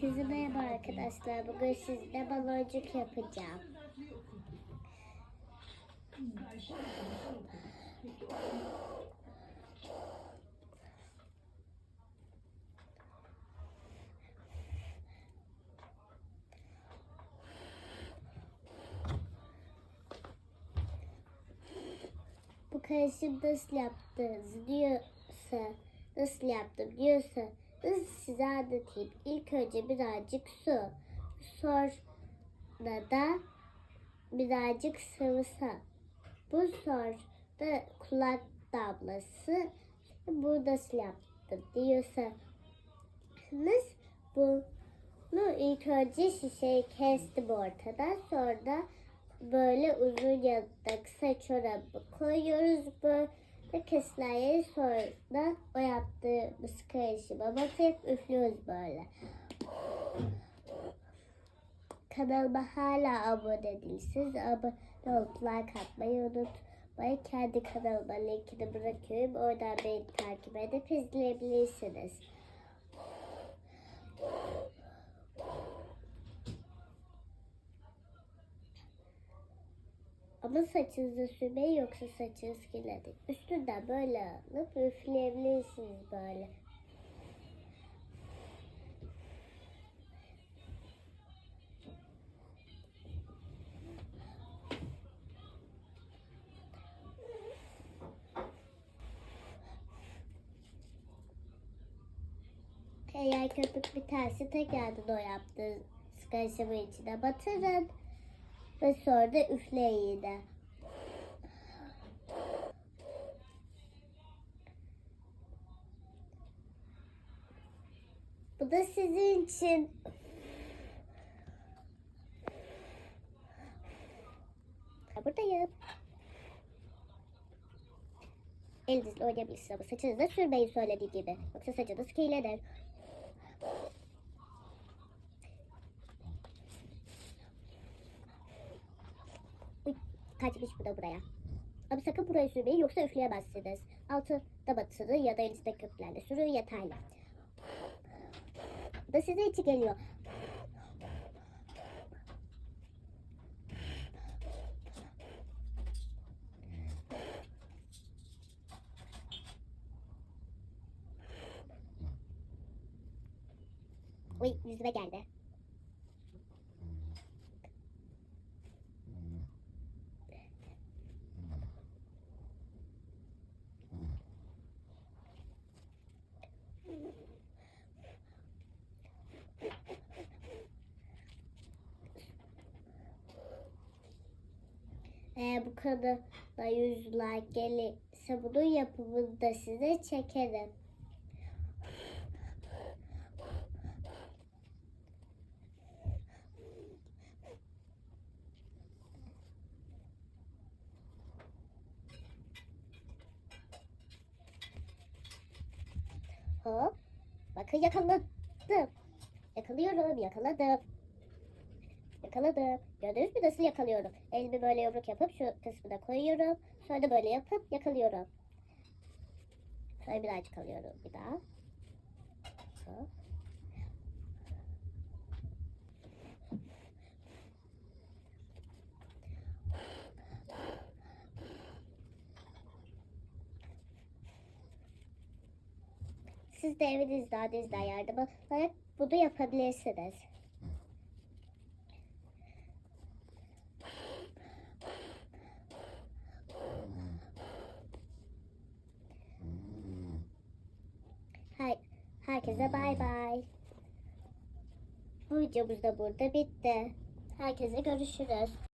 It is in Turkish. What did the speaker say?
Herkese merhaba arkadaşlar. Bugün sizle baloncuk yapacağım. Bu karışım nasıl yaptınız diyorsa, nasıl yaptım diyorsa, nasıl size anlatayım. İlk önce birazcık su, sonra da birazcık sıvısı. Bu sonra kulak damlası. Bu nasıl yaptım diyorsanız bunu ilk önce şişeyi kestim ortadan. Sonra böyle uzun ya da kısa çorabı koyuyoruz. Böyle kesilen yeri sonra da o yaptığımız karışıma batırıp üflüyoruz böyle. Kanalıma hala abone değilsiniz. Abone olup like atmayı unutmayın. Kendi kanalıma linkini bırakıyorum. Oradan beni takip edip izleyebilirsiniz. Ama saçınızı sürmeyin yoksa saçınız kirlenir. Üstünden böyle alıp üfleyebilirsiniz böyle. Eğer köpük biterse tekrardan o yaptığınız karışımın içine batırın. Ve sonra da üfleyin yine. Bu da sizin için. Buradayım. Elinizle oynayabilirsiniz ama saçınıza sürmeyin söylediği gibi. Yoksa saçınız kirlenir. Uy, kaçmış bu da buraya. Ama sakın buraya sürmeyin yoksa üfleyemezsiniz. Altı da batırın ya da elinizde köpüklerle sürün yeterli. Da size içi geliyor. Uy yüzüme geldi. Bu da yüz like gelirse bunun yapımını da size çekerim. Hop. Bakın yakaladım. Yakalıyorum, yakaladım. Yakaladım. Gördünüz mü nasıl yakalıyorum? Elimi böyle yumruk yapıp şu kısmına koyuyorum. Sonra böyle yapıp yakalıyorum. Sonra birazcık alıyorum bir daha. Siz de evinizde annenizden yardım alarak bunu yapabilirsiniz. Her, herkese bay bay. Bu videomuz da burada bitti. Herkese görüşürüz.